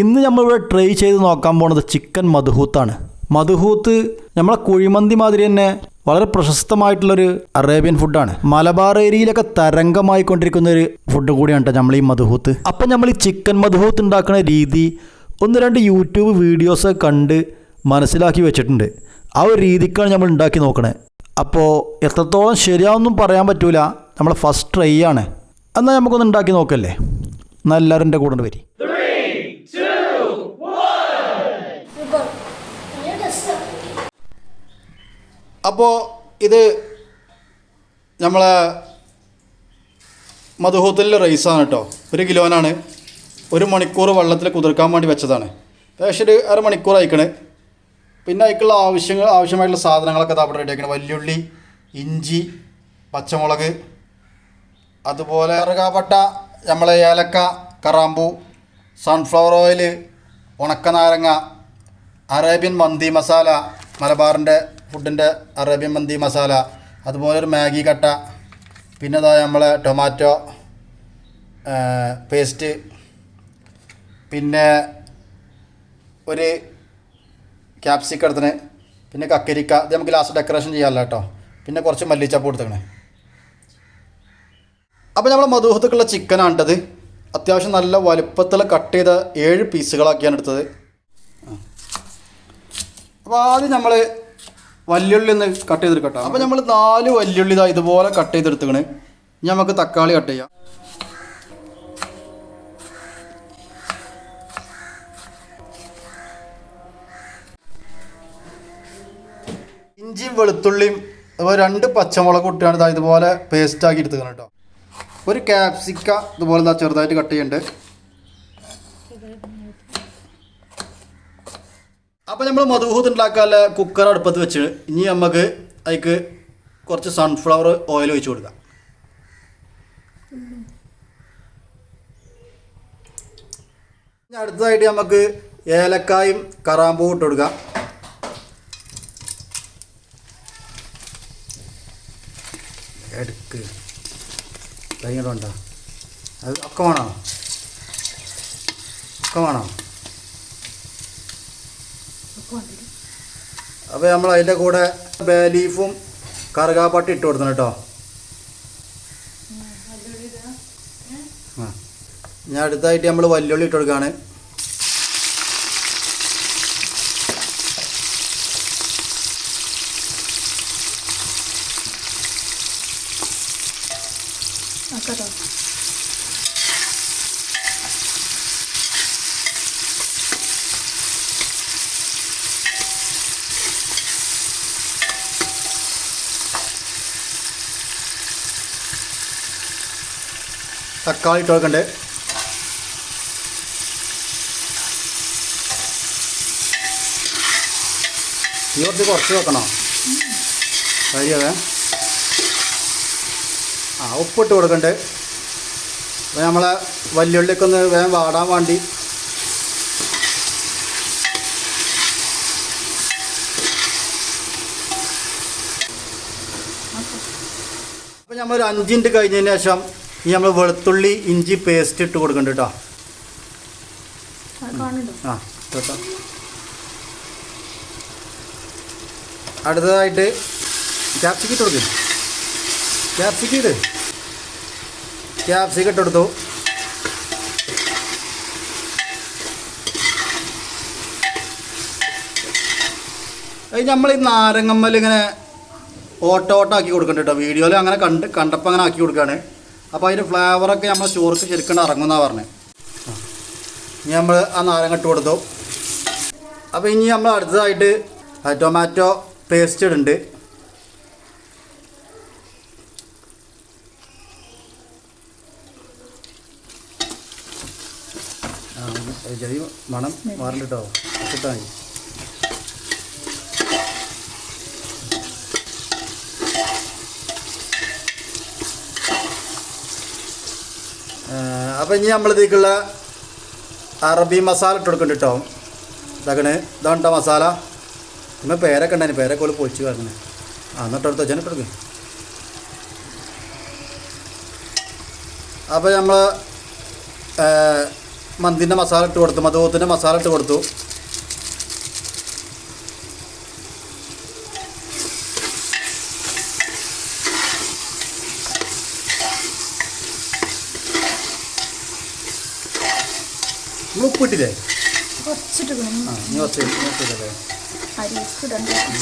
ഇന്ന് നമ്മളിവിടെ ട്രൈ ചെയ്ത് നോക്കാൻ പോണത് ചിക്കൻ മധുഹൂത്താണ്. മധുഹൂത്ത് നമ്മളെ കുഴിമന്തി മാതിരി തന്നെ വളരെ പ്രശസ്തമായിട്ടുള്ളൊരു അറേബ്യൻ ഫുഡാണ് മലബാർ ഏരിയയിലൊക്കെ തരംഗമായിക്കൊണ്ടിരിക്കുന്ന ഒരു ഫുഡ് കൂടിയാണ് കേട്ടോ നമ്മൾ ഈ മധുഹൂത്ത്. അപ്പം നമ്മൾ ഈ ചിക്കൻ മധുഹൂത്ത് ഉണ്ടാക്കുന്ന രീതി ഒന്ന് രണ്ട് യൂട്യൂബ് വീഡിയോസ് കണ്ട് മനസ്സിലാക്കി വെച്ചിട്ടുണ്ട്. ആ ഒരു രീതിക്കാണ് നമ്മൾ ഉണ്ടാക്കി നോക്കണേ. അപ്പോൾ എത്രത്തോളം ശരിയാവൊന്നും പറയാൻ പറ്റൂല. നമ്മൾ ഫസ്റ്റ് ട്രൈ ആണ്. എന്നാൽ നമുക്കൊന്ന് ഉണ്ടാക്കി നോക്കല്ലേ? എന്നാൽ എല്ലാവരും എന്റെ കൂടെ വരി. അപ്പോൾ ഇത് നമ്മളെ മധുഹൂത്തലിലെ റൈസാണ് കേട്ടോ. ഒരു കിലോനാണ്. ഒരു മണിക്കൂർ വെള്ളത്തിൽ കുതിർക്കാൻ വേണ്ടി വെച്ചതാണ്. ഏകദേശം ഒരു അരമണിക്കൂർ അയക്കണേ പിന്നെ അതിക്കുള്ള ആവശ്യങ്ങൾ ആവശ്യമായിട്ടുള്ള സാധനങ്ങളൊക്കെ അവിടെ റെഡി ആക്കണം. വല്യുള്ളി ഇഞ്ചി പച്ചമുളക് അതുപോലെ ഇറകാപ്പട്ട നമ്മളെ ഏലക്ക കറാമ്പൂ സൺഫ്ലവർ ഓയിൽ ഉണക്കനാരങ്ങ അറേബ്യൻ മന്തി മസാല മലബാറിന്റെ ഫുഡിന്റെ അറേബ്യൻ മന്തി മസാല അതുപോലെ ഒരു മാഗി കട്ട പിന്നെ അതായത് നമ്മളെ ടൊമാറ്റോ പേസ്റ്റ് പിന്നെ ഒരു ക്യാപ്സിക്കടത്തിന് പിന്നെ കക്കരിക്ക ഇത് നമുക്ക് ലാസ്റ്റ് ഡെക്കറേഷൻ ചെയ്യാമല്ലോ കേട്ടോ പിന്നെ കുറച്ച് മല്ലിച്ചപ്പ് കൊടുത്തേക്കണേ. അപ്പോൾ നമ്മൾ മധുഹത്തുക്കുള്ള ചിക്കനാണ് ഇട്ടത് അത്യാവശ്യം നല്ല വലുപ്പത്തിൽ കട്ട് ചെയ്ത ഏഴ് പീസുകളാക്കിയാണ് എടുത്തത്. അപ്പോൾ ആദ്യം നമ്മൾ വല്യുള്ളി ഒന്ന് കട്ട് ചെയ്തെടുക്കട്ടോ. അപ്പോൾ നമ്മൾ നാല് വല്യുള്ളി ഇതാ ഇതുപോലെ കട്ട് ചെയ്തെടുത്തുകണ് ഇനി നമുക്ക് തക്കാളി കട്ട് ചെയ്യാം. ഇഞ്ചിയും വെളുത്തുള്ളിയും അതുപോലെ രണ്ട് പച്ചമുളക് ഇതാ ഇതുപോലെ പേസ്റ്റ് ആക്കി എടുത്തുക്കണം കേട്ടോ. ഒരു ക്യാപ്സിക്ക ഇതുപോലെ ഇതാ ചെറുതായിട്ട് കട്ട് ചെയ്യുന്നുണ്ട് അപ്പോൾ നമ്മൾ മധുഹൂത്ത് ഉണ്ടാക്കാനുള്ള കുക്കർ അടുപ്പത്ത് വെച്ച് ഇനി നമുക്ക് അതിക്ക് കുറച്ച് സൺഫ്ലവർ ഓയിൽ ഒഴിച്ച് കൊടുക്കാം. അടുത്തതായിട്ട് നമുക്ക് ഏലക്കായും കറാമ്പൂ ഇട്ട് കൊടുക്കാം. എടുക്ക്. കഴിഞ്ഞിട്ടുണ്ടോ അത് ഒക്കെ വേണോ? ഒക്കെ വേണോ? അപ്പോൾ നമ്മൾ അതിന്റെ കൂടെ ബേ ലീഫും കറുകാപ്പട്ടി ഇട്ട് കൊടുക്കണം കേട്ടോ. ആ. ഞാൻ അടുത്തായിട്ട് നമ്മൾ വല്ലുള്ളി ഇട്ട് കൊടുക്കുകയാണ് തക്കാളി ഇട്ട് കൊടുക്കണ്ടേ? ഈ കുറച്ച് കുറച്ച് വെക്കണോ? കഴിയവേ ആ ഉപ്പിട്ട് കൊടുക്കണ്ടേ? അപ്പോൾ നമ്മളെ വല്യുള്ളിക്കൊന്ന് വേഗം വാടാൻ വേണ്ടി അപ്പോൾ ഒരു അഞ്ചിന്റെ കഴിഞ്ഞതിന് ശേഷം ഈ നമ്മൾ വെളുത്തുള്ളി ഇഞ്ചി പേസ്റ്റ് ഇട്ട് കൊടുക്കണ്ട കേട്ടോ ആ കേട്ടോ അടുത്തതായിട്ട് ക്യാപ്സിക്ക് ഇട്ട് കൊടുക്കും. ക്യാപ്സിക്ക് ഇട്. ക്യാപ്സിക്ക് ഇട്ടെടുത്തു നമ്മൾ ഈ നാരങ്ങമ്മൽ ഇങ്ങനെ ഓട്ടോ ഓട്ടോ ആക്കി കൊടുക്കണ്ട കേട്ടോ വീഡിയോയിൽ അങ്ങനെ കണ്ട് കണ്ടപ്പോൾ അങ്ങനെ ആക്കി കൊടുക്കുകയാണ് അപ്പോൾ അതിന്റെ ഫ്ലേവറൊക്കെ നമ്മൾ ചോർക്ക് ശരിക്കും ഇറങ്ങുമെന്നാണ് പറഞ്ഞത് ഇനി നമ്മൾ ആ നാരങ്ങ ഇട്ട് കൊടുത്തു. അപ്പോൾ ഇനി നമ്മൾ അടുത്തതായിട്ട് ടൊമാറ്റോ പേസ്റ്റ് ഇടുന്നുണ്ട്. ചെറിയ മണം മാറിട്ടോ കേട്ടോ. ഇട്ടാൽ മതി അപ്പം ഇനി നമ്മളിതേക്കുള്ള അറബി മസാല ഇട്ട് കൊടുക്കുന്നുണ്ട് കേട്ടോ ഇതാക്കണ് ഇതാണ്ട മസാല? നമ്മൾ പേരൊക്കെ ഉണ്ടായിരുന്നു പേരൊക്കെ ഓൾ പൊളിച്ച് കിടക്കണേ ആ എന്നിട്ട് എടുത്ത് വെച്ചാൽ ഇട്ടു അപ്പോൾ നമ്മൾ മന്തിന്റെ മസാല ഇട്ട് കൊടുത്തു മധുവത്തിന്റെ മസാല ഇട്ട് കൊടുത്തു. ഉപ്പിട്ടില്ലേ?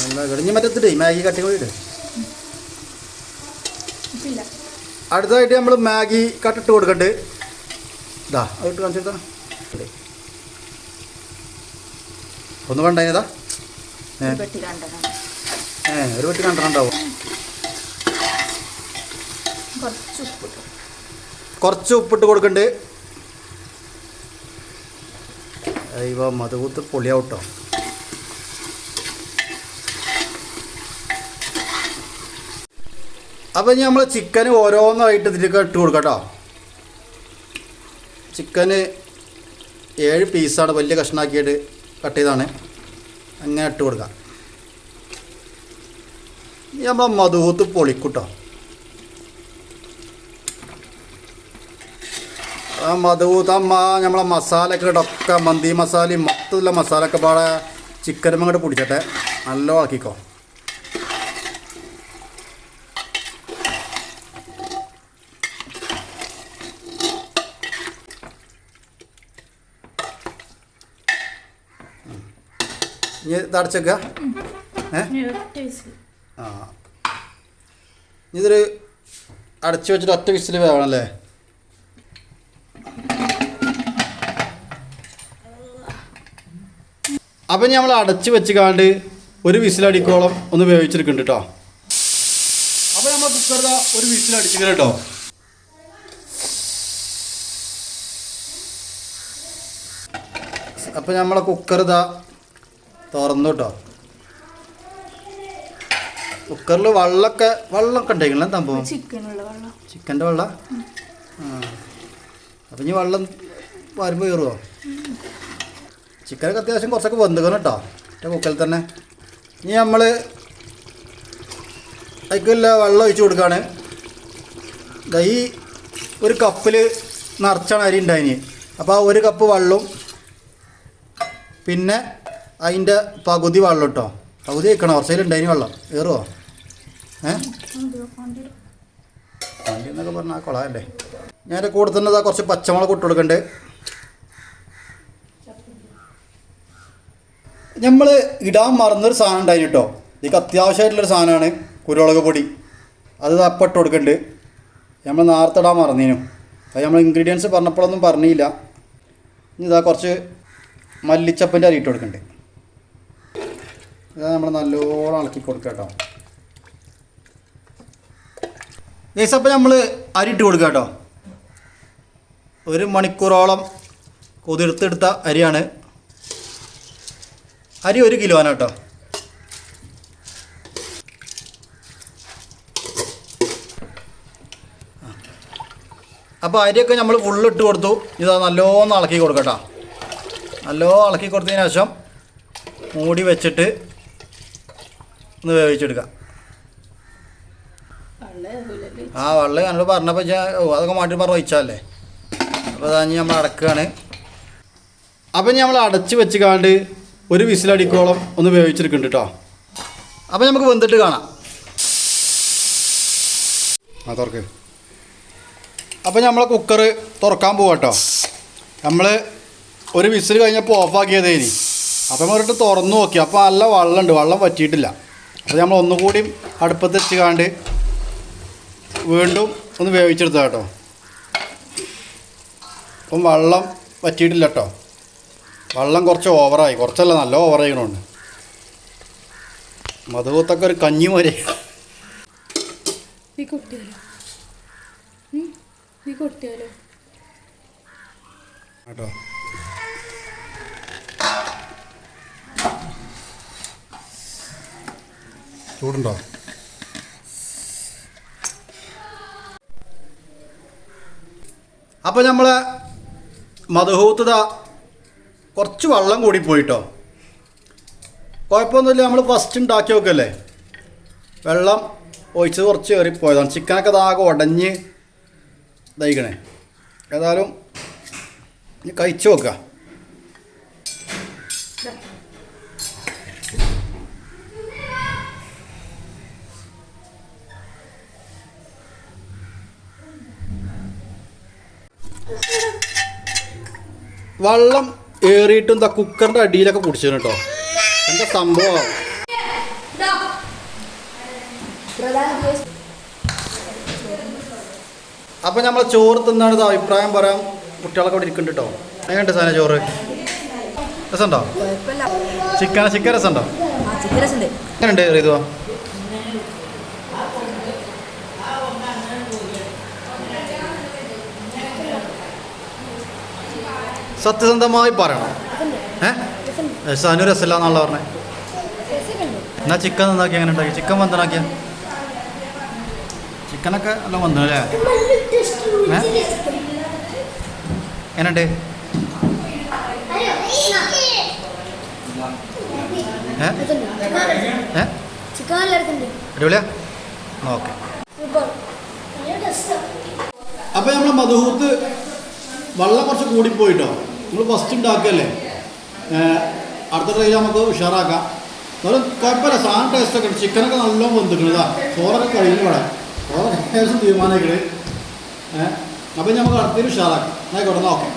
നല്ല ഇടഞ്ഞ് മറ്റത്തിട്ടേ മാഗി കട്ടി കൂടി ഇട് അടുത്തതായിട്ട് നമ്മൾ മാഗി കട്ടിട്ട് കൊടുക്കണ്ട്. ഇതാ അതിട്ട് കാണിച്ചെടുത്താ ഒന്ന് വേണ്ടതാ ഏ. ഒരു വെട്ടി കണ്ടിട്ടുണ്ടാവും. കുറച്ച് ഉപ്പിട്ട് കൊടുക്കണ്ട്. അയ്യോ മധുകൂത്ത് പൊളിയാവട്ടോ. അപ്പം ഇനി നമ്മൾ ചിക്കൻ ഓരോന്നായിട്ട് ഇതിലേക്ക് ഇട്ട് കൊടുക്കട്ടോ. കേട്ടോ ചിക്കന് ഏഴ് പീസാണ് വലിയ കഷ്ണാക്കിയിട്ട് കട്ട് ചെയ്താണ് അങ്ങനെ ഇട്ട് കൊടുക്കാം. ഇനി നമ്മൾ മധുകൂത്ത് പൊളിക്കൂട്ടോ. മധുതമ്മ നമ്മളെ മസാലയൊക്കെ ഇടൊക്കെ മന്തി മസാലയും മൊത്തത്തിലുള്ള മസാലയൊക്കെ പാടെ ചിക്കനും അങ്ങോട്ട് പിടിച്ചട്ടെ. നല്ല ആക്കിക്കോ. ഇനി തടച്ചേക്ക ആ. ഇതൊരു അടച്ചു വെച്ചിട്ട് ഒറ്റ വിസിൽ വേണമല്ലേ അപ്പം നമ്മൾ അടച്ച് വെച്ച് കാണ്ട് ഒരു വിസിലടിക്കോളം ഒന്ന് വേവിച്ചെടുക്കുന്നുണ്ട് കേട്ടോ അപ്പം നമ്മൾ കുക്കറിൽ ഒരു വിസിലടിച്ചിങ്ങനെ കേട്ടോ അപ്പം നമ്മളെ കുക്കർ ഇതാ തുറന്നു കേട്ടോ കുക്കറിൽ വെള്ളമൊക്കെ വെള്ളമൊക്കെ ഉണ്ടെങ്കിലും സംഭവം? ചിക്കന്റെ വെള്ളം. ആ. അപ്പം ഇനി വെള്ളം വരുമ്പോൾ കയറുമോ ചിക്കനൊക്കെ അത്യാവശ്യം കുറച്ചൊക്കെ വെന്തുക്കണം കേട്ടോ. എന്റെ മുക്കൽ തന്നെ. ഇനി നമ്മൾ അതിക്കില്ല വെള്ളം ഒഴിച്ച് കൊടുക്കുകയാണ് ഈ ഒരു കപ്പിൽ നിറച്ചാണ് അരി ഉണ്ടായിന്. അപ്പോൾ ആ ഒരു കപ്പ് വെള്ളവും പിന്നെ അതിന്റെ പകുതി വെള്ളം കേട്ടോ പകുതി വെക്കണം? കുറച്ചതിലുണ്ടായിന് വെള്ളം. കയറുമോ ഏഹ് എന്നൊക്കെ പറഞ്ഞാൽ കൊളാല്ലേ ഞാൻ കൂടെ തന്നെ കുറച്ച് പച്ചമുളക് ഇട്ട് കൊടുക്കണ്ട്. നമ്മൾ ഇടാൻ മറന്നൊരു സാധനം ഉണ്ടായിരുന്നു കേട്ടോ ഇതൊക്കെ അത്യാവശ്യമായിട്ടുള്ളൊരു സാധനമാണ്. കുരുളക് പൊടി. അത് ദാ അപ്പം ഇട്ട് കൊടുക്കണ്ട്. നമ്മൾ നേരത്തെ ഇടാൻ മറന്നേനു. അത് നമ്മൾ ഇൻഗ്രീഡിയൻസ് പറഞ്ഞപ്പോഴൊന്നും പറഞ്ഞില്ല. ഇനി ഇതാ കുറച്ച് മല്ലിച്ചപ്പന്റെ ഇട്ട് കൊടുക്കണ്ട്. ഇതാ നമ്മൾ നല്ലോണം ഇളക്കി കൊടുക്കുക കേട്ടോ ഏസപ്പം നമ്മൾ അരി ഇട്ട് കൊടുക്കുക കേട്ടോ ഒരു മണിക്കൂറോളം കുതിർത്തെടുത്ത അരിയാണ്. അരി ഒരു കിലോ ആണ് കേട്ടോ. അപ്പോൾ അരിയൊക്കെ നമ്മൾ ഫുള്ളിട്ട് കൊടുത്തു. ഇത് നല്ലോണം ഇളക്കി കൊടുക്കട്ടോ. നല്ലോണം ഇളക്കി കൊടുത്തതിന് ശേഷം മൂടി വെച്ചിട്ട് ഒന്ന് വേവിച്ചെടുക്കാം. ആ വെള്ളം ഞങ്ങൾ പറഞ്ഞപ്പോൾ അതൊക്കെ മാറ്റി പറഞ്ഞ് ഒഴിച്ചാലേ. അപ്പോൾ അതാ നമ്മൾ അടക്കുകയാണ് അപ്പം നമ്മൾ അടച്ച് വെച്ച് കാണ്ട് ഒരു വിസിലടിക്കോളം ഒന്ന് വേവിച്ചെടുക്കുന്നുണ്ട് കേട്ടോ അപ്പം നമുക്ക് വെന്തിട്ട് കാണാം. ആ തുറക്ക്. അപ്പം നമ്മളെ കുക്കർ തുറക്കാൻ പോവാം കേട്ടോ നമ്മൾ ഒരു വിസിൽ കഴിഞ്ഞപ്പോൾ ഓഫാക്കിയതേ ഇനി. അപ്പം നമ്മളിട്ട് തുറന്നു നോക്കി. അപ്പോൾ നല്ല വെള്ളമുണ്ട് വെള്ളം പറ്റിയിട്ടില്ല അപ്പോൾ നമ്മൾ ഒന്നുകൂടി അടുപ്പത്ത് വെച്ച് കാണ്ട് വീണ്ടും ഒന്ന് വേവിച്ചെടുത്ത കേട്ടോ അപ്പം വെള്ളം പറ്റിയിട്ടില്ല കേട്ടോ വെള്ളം കുറച്ച് ഓവറായി. കുറച്ചല്ല നല്ല ഓവറായിക്കണുണ്ട് മധുവത്തൊക്കെ ഒരു കഞ്ഞി മോരെ നീ കൊട്ടിയാലോ? ഉം? നീ കൊട്ടിയാലോ? കേട്ടോ. ചൂടുണ്ടോ? അപ്പോൾ നമ്മൾ മധുഹൂത്തത കുറച്ച് വെള്ളം കൂടി പോയിട്ടോ. കുഴപ്പമൊന്നുമില്ല നമ്മൾ ഫസ്റ്റ് ഉണ്ടാക്കി നോക്കല്ലേ? വെള്ളം ഒഴിച്ചത് കുറച്ച് കയറിപ്പോയതാണ് ചിക്കനൊക്കെ ഇതാകെ ഉടഞ്ഞ് ഇതായിക്കണേ. ഏതായാലും ഇനി കഴിച്ചു നോക്കുക വെള്ളം ഏറിയിട്ടും എന്താ കുക്കറിന്റെ അടിയിലൊക്കെ കുടിച്ചു കേട്ടോ എന്താ സംഭവം? അപ്പം നമ്മൾ ചോറ് തിന്നാണ് അഭിപ്രായം പറയാം. കുട്ടികളൊക്കെ അവിടെ ഇരിക്കുന്നുണ്ട് കേട്ടോ എങ്ങനെയുണ്ട് സാധനം ചോറ്? രസമുണ്ടോ? ചിക്കൻ ചിക്കൻ രസമുണ്ടോ. എങ്ങനെയുണ്ട് റീതുവാ? സത്യസന്ധമായി പറയണം. ഏഹ് സനു രസമില്ല എന്നുള്ള പറഞ്ഞേ. എന്നാ ചിക്കൻ നന്നാക്കി എങ്ങനെ ഉണ്ടാക്കി? ചിക്കൻ വന്തനാക്കിയ ചിക്കനൊക്കെ നല്ല വന്നു അല്ലേ? എങ്ങനുണ്ട് അപ്പൊ അടിപൊളിയാ? ഓക്കെ. നമ്മൾ മധുഹൂത്ത് വെള്ളം കുറച്ച് കൂടിപ്പോയിട്ടോ? നമ്മൾ ഫസ്റ്റ് ഉണ്ടാക്കുകയല്ലേ അടുത്ത ട്രെയിൽ നമുക്ക് ഉഷാറാക്കാം. ഒരു കുഴപ്പമില്ല സാധനം ടേസ്റ്റൊക്കെ ഒക്കെ ചിക്കനൊക്കെ നല്ലോണം വന്നിട്ടുള്ളതാ ചോറൊക്കെ കഴിഞ്ഞു ഇവിടെ. ചോറൊക്കെ ഏകദേശം തീരുമാനമായിക്കണേ. അപ്പം നമുക്ക് അടുത്തൊരു ഉഷാറാക്കാം. ആയിക്കോട്ടെ നോക്കാം.